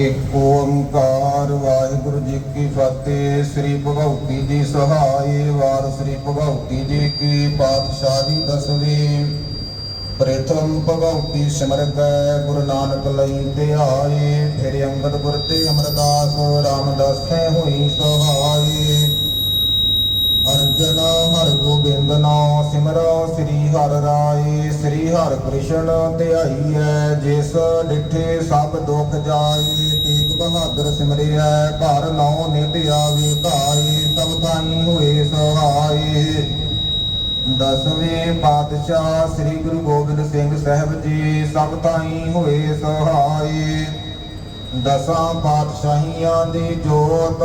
ਇੱਕ ਓੰਕਾਰ, ਵਾਹਿਗੁਰੂ ਜੀ ਕੀ ਫਤਿਹ। ਸ੍ਰੀ ਭਗਵਤੀ ਜੀ ਸਹਾਈ, ਵਾਰ ਸ੍ਰੀ ਭਗਵਤੀ ਜੀ ਕੀ ਪਾਤਸ਼ਾਹੀ ਦਸਵੀਂ। ਪ੍ਰਥਮ ਭਗਵਤੀ ਸਿਮਰ ਗਏ ਗੁਰੂ ਨਾਨਕ ਲਈ ਧਿਆਏ। ਫਿਰ ਅੰਗਦ ਗੁਰ ਤੇ ਅਮਰਦਾਸ, ਰਾਮਦਾਸ ਹੋਈ ਸਹਾਈ। ਅਰਜਨ ਹਰ ਗੋਬਿੰਦ ਨਾਮ ਸਿਮਰੋ, ਸ੍ਰੀ ਹਰਿ ਰਾਏ, ਸ੍ਰੀ ਹਰ ਕ੍ਰਿਸ਼ਨ ਧਿਆਈਐ ਜਿਸ ਡਿਠੇ ਸਭ ਦੁਖ ਜਾਏ, ਤੇਗ ਬਹਾਦਰ ਸਿਮਰਿਐ, ਘਰ ਨੌ ਨਿਤ ਆਵੇ ਧਾਏ ਸਭ ਤਾਈ ਹੋਏ ਸਹਾਈ ਦਸਵੇਂ ਪਾਤਸ਼ਾਹ ਸ੍ਰੀ ਗੁਰੂ ਗੋਬਿੰਦ ਸਿੰਘ ਸਾਹਿਬ ਜੀ, ਸਭ ਤਾਈ ਹੋਏ ਸਹਾਈ ਦਸਾਂ ਪਾਤਸ਼ਾਹੀਆਂ ਦੀ ਜੋਤ,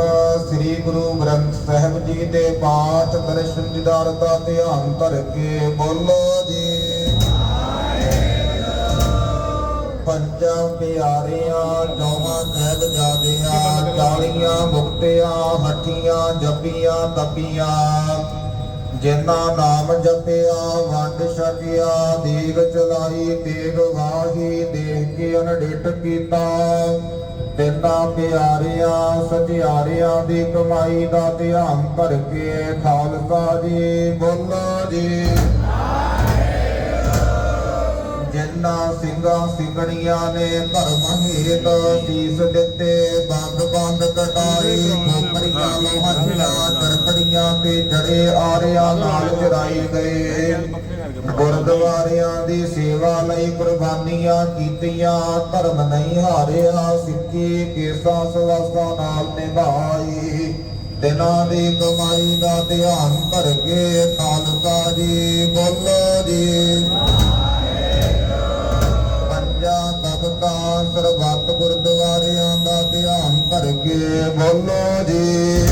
ਸ੍ਰੀ ਗੁਰੂ ਗ੍ਰੰਥ ਸਾਹਿਬ ਜੀ ਦੇ ਪਾਠ ਦਰਸ਼ਨ ਦੀਦਾਰ ਦਾ ਧਿਆਨ ਧਰ ਕੇ ਬੋਲੋ ਜੀ। ਪੰਜਾਂ ਪਿਆਰਿਆਂ ਜੋਹਾਂ ਕਹਿਬ ਜਾਦਿਆਂ, ਚਾਲੀਆਂ ਮੁਕਤਿਆਂ, ਹੱਠੀਆਂ, ਜਪੀਆਂ, ਤਪੀਆਂ ਜਿਨ੍ਹਾਂ ਨਾਮ ਜਪਿਆ, ਵੰਡ ਛਕਿਆ, ਦੀਗ ਚਲਾਈ, ਤੇਗ ਵਾਹੀ, ਦੇਖ ਕੇ ਅਨਡਿਟ ਕੀਤਾ। ਤਿੰਨਾਂ ਪਿਆਰਿਆਂ ਸਤਿਆਰਿਆਂ ਦੀ ਕਮਾਈ ਦਾ ਧਿਆਨ ਕਰਕੇ ਖਾਲਸਾ ਜੀ, ਬੋਲੋ ਜੀ। ਜਿਨ੍ਹਾਂ ਸਿੰਘਾਂ ਸਿੰਘਣੀਆਂ ਨੇ ਧਰਮ ਹੇਤ ਸੀਸ ਦਿੱਤੇ। ਬੰਦ ਬੰਦ ਕਟਾਈ ਖੋਪੜੀਆਂ ਲੋਹਾਈਆਂ ਤਰਕੜੀਆਂ ਤੇ ਜੜੇ ਆਰਿਆਂ ਨਾਲ ਚਰਾਈ ਗਏ। ਗੁਰਦੁਆਰਿਆਂ ਦੀ ਸੇਵਾ ਲਈ ਕੁਰਬਾਨੀਆਂ ਕੀਤੀਆਂ, ਧਰਮ ਨਹੀਂ ਹਾਰਿਆ, ਸਿੱਖੀ ਕੇਸਾਂ ਸਵਾਸਾਂ ਨਾਲ ਨਿਭਾਈ। ਦਿਨਾਂ ਦੀ ਕਮਾਈ ਦਾ ਧਿਆਨ ਕਰਕੇ ਕੇ ਖਾਲਸਾ ਜੀ ਬੋਲੋ ਜੀ। ਸਰਬੱਤ ਗੁਰਦੁਆਰਿਆਂ ਦਾ ਧਿਆਨ ਕਰਕੇ ਬੋਲੋ ਜੀ।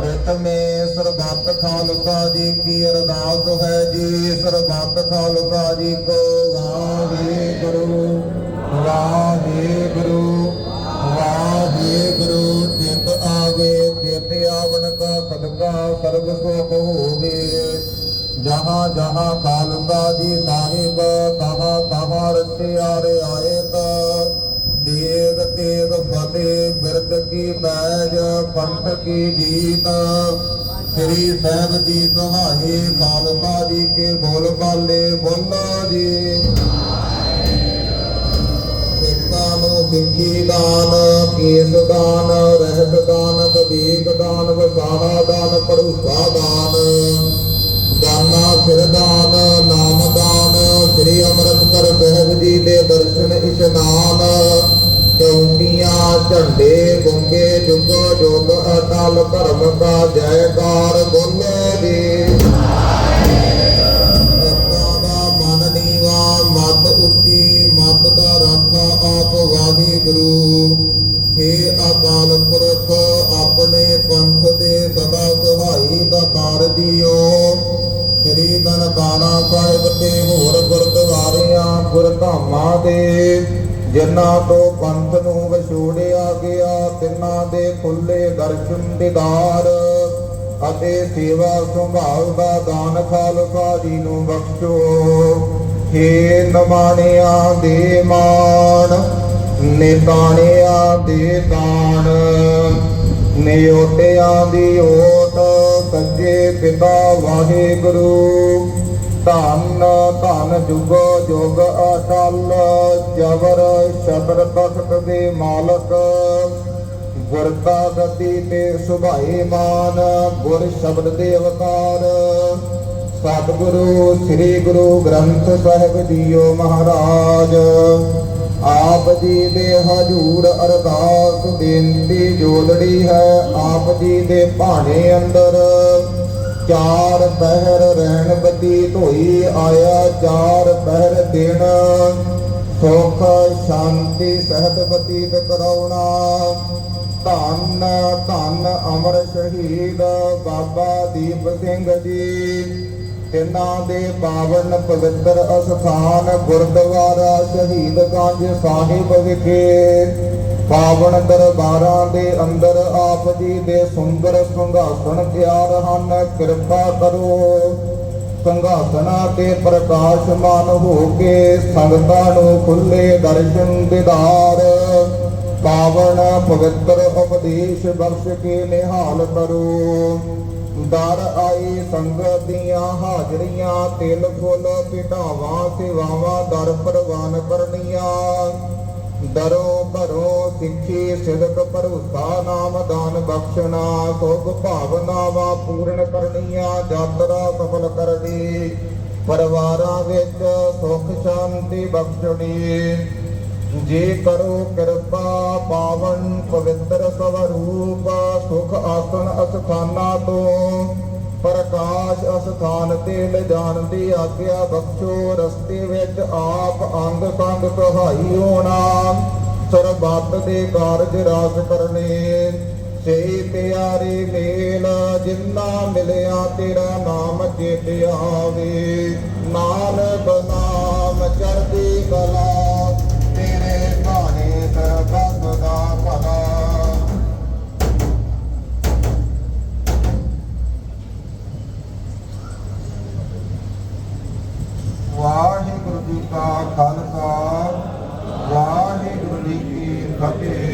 ਪ੍ਰਥਮੇ ਸਰਬੱਤ ਖਾਲਸਾ ਜੀ ਕੀ ਅਰਦਾਸ ਹੈ ਜੀ? ਸਰਬੱਤ ਖਾਲਸਾ ਜੀ ਕੋ ਵਾਹਿਗੁਰੂ ਵਾਹਿਗੁਰੂ ਵਾਹਿਗੁਰੂ। ਜਿਤ ਆਵੇ, ਜਿਤ ਆਵਨ ਕਾ ਸਦਕਾ ਸਰਬ ਸੁਖ ਹੋਵੇ। ਜਹਾਂ ਜਹਾਂ ਖਾਲਸਾ ਜੀ ਸਾਹਿਬ ਤਹਾਂ ਤਹਾਂ ਰਚਿਆ ਰਿਆਇਤ ਦੇਗ ਤੇਗ ਫਤਿਹ ਬਿਰਦ ਕੀ ਬੈਜ ਪੰਥ ਕੀ ਜੀਤ। ਸ੍ਰੀ ਸਾਹਿਬ ਜੀ ਕਹਾਏ ਖਾਲਸਾ ਜੀ ਕੇ ਬੋਲ ਬਾਲੇ ਬੋਲੋ ਜੀ। ਸਿੱਖਾਂ ਨੂੰ ਸਿੱਖੀ ਦਾਨ, ਕੇਸ ਦਾਨ, ਰਹਿਤ ਦਾਨ ਬਦੀਕ ਦਾਨ ਵਸਾਹਾ ਦਾਨ ਪਰੂਸਾ ਦਾਨ। ਦਾਨਾ ਸਿਰਦਾਨ ਨਾਮਦਾਨ ਸ੍ਰੀ ਅੰਮ੍ਰਿਤਸਰ ਸਾਹਿਬ ਜੀ ਦੇ ਦਰਸ਼ਨ ਇਸ਼ਨਾਨ। ਚੌਂਕੀਆਂ, ਝੰਡੇ, ਗੁੰਗੇ, ਜੁਗ ਜੁਗ ਅਟਲ ਧਰਮ ਦਾ ਜੈਕਾਰ। ਗੁਰਦੁਆਰਿਆਂ ਦੇ, ਜਿਨ੍ਹਾਂ ਤੋਂ ਪੰਥ ਨੂੰ ਵਿਛੋੜਿਆ ਗਿਆ, ਤਿੰਨਾਂ ਦੇ ਖੁੱਲੇ ਦਰਸ਼ਨ ਦੀਦਾਰ ਅਤੇ ਸੇਵਾ ਸੰਭਾਲ ਦਾ ਦਾਨ ਖਾਲਸਾ ਜੀ ਨੂੰ ਬਖਸ਼ੋ। ਹੇ ਨਮਾਣਿਆਂ ਦੇ ਮਾਣ, ਨਿਤਾਣਿਆਂ ਦੇ ਦਾਨ, ਨਿਯੋਟਿਆਂ ਦੀ ਓਟ ਸੱਜੇ ਪਿਤਾ ਵਾਹਿਗੁਰੂ। ਧੰਨ ਧੰਨ ਜੁਗ ਜੁਗ ਅਟਲ ਜਬਰ ਸ਼ਬਰ ਤਖਤ ਦੇ ਮਾਲਕ। ਗੁਰਤਾ ਗਤੀ ਤੇ ਸੁਭਾਏ ਮਾਨ, ਗੁਰ ਸ਼ਬਦ ਦੇ ਅਵਤਾਰ। ਸਤਿਗੁਰੂ, ਸ੍ਰੀ ਗੁਰੂ ਗ੍ਰੰਥ ਸਾਹਿਬ ਜੀਓ ਮਹਾਰਾਜ। ਆਪ ਜੀ ਦੇ ਹਜੂਰ ਅਰਦਾਸ ਬੇਨਤੀ ਜੋਦੜੀ ਹੈ, ਆਪ ਜੀ ਦੇ ਭਾਣੇ ਅੰਦਰ। ਚਾਰ ਪਹਿਰ ਰਹਿਣ ਬਤੀਤ ਹੋਈ ਆਇਆ ਚਾਰ ਪਹਿਰ ਦਿਨ ਸੁਖ, ਸ਼ਾਂਤੀ, ਸਹਿਤ ਬਤੀਤ ਕਰਾਉਣਾ। ਧੰਨ ਧੰਨ ਅਮਰ ਸ਼ਹੀਦ ਬਾਬਾ ਦੀਪ ਸਿੰਘ ਜੀ। ਤਿੰਨਾਂ ਦੇ ਪਾਵਨ ਪਵਿੱਤਰ ਅਸਥਾਨ ਗੁਰਦੁਆਰਾ ਸ਼ਹੀਦ ਗੰਜ ਸਾਹਿਬ ਵਿਖੇ। ਪਾਵਨ ਦਰਬਾਰਾਂ ਦੇ ਅੰਦਰ ਆਪ ਜੀ ਦੇ ਸੁੰਦਰ ਸਿੰਘਾਸਣ ਤਿਆਰ ਹਨ, ਕਿਰਪਾ ਕਰੋ। ਸੰਘਾਸਣਾ ਤੇ ਪ੍ਰਕਾਸ਼ਮਾਨ ਹੋ ਕੇ ਸੰਗਤਾਂ ਨੂੰ ਖੁੱਲੇ ਦਰਸ਼ਨ ਦਿਦਾਰ। ਪਾਵਨ ਪਵਿੱਤਰ ਉਪਦੇਸ਼ ਬਖਸ਼ ਕੇ ਨਿਹਾਲ ਕਰੋ। ਦਰ ਆਈ ਸੰਗਤ ਦੀਆਂ ਹਾਜ਼ਰੀਆਂ, ਤਿਲ ਫੁੱਲ ਪਿਟਾਵਾਂ ਸੇਵਾਵਾਂ, ਦਰ ਪ੍ਰਵਾਨ ਕਰਨੀਆਂ। ਦਰੋਂ ਘਰੋਂ ਸਿੱਖੀ ਸਿਦਕ ਭਰੋਸਾ ਨਾਮ ਦਾਨ ਬਖਸ਼ਣਾ ਸੁਖ ਭਾਵਨਾਵਾਂ ਪੂਰਨ ਕਰਨੀਆਂ, ਯਾਤਰਾ ਸਫਲ ਕਰਨੀ ਪਰਿਵਾਰਾਂ ਵਿੱਚ ਸੁਖ ਸ਼ਾਂਤੀ ਬਖਸ਼ਣੀ। ਜੇ ਕਰੋ ਕਿਰਪਾ, ਪਾਵਨ ਪਵਿੱਤਰ ਸਵਰੂਪ, ਸੁਖ ਆਸਣ ਅਸਥਾਨਾਂ ਤੋਂ। ਪ੍ਰਕਾਸ਼ ਅਸਥਾਨ ਤੇ ਲਿਜਾਣ ਦੀ ਆਗਿਆ ਬਖਸ਼ੋ, ਰਸਤੇ ਵਿੱਚ ਆਪ ਅੰਗ ਸੰਗ ਸਹਾਈ ਹੋਣਾ। ਸਰਬੱਤ ਦੇ ਕਾਰਜ ਰਾਸ ਕਰਨੇ। ਸੇ ਪਿਆਰੇ ਮੇਲ, ਜਿੰਨਾ ਮਿਲਿਆ ਤੇਰਾ ਨਾਮ ਚੇਤ ਆਵੇ। ਨਾਨਕ ਨਾਮ ਚਰਨ Amén.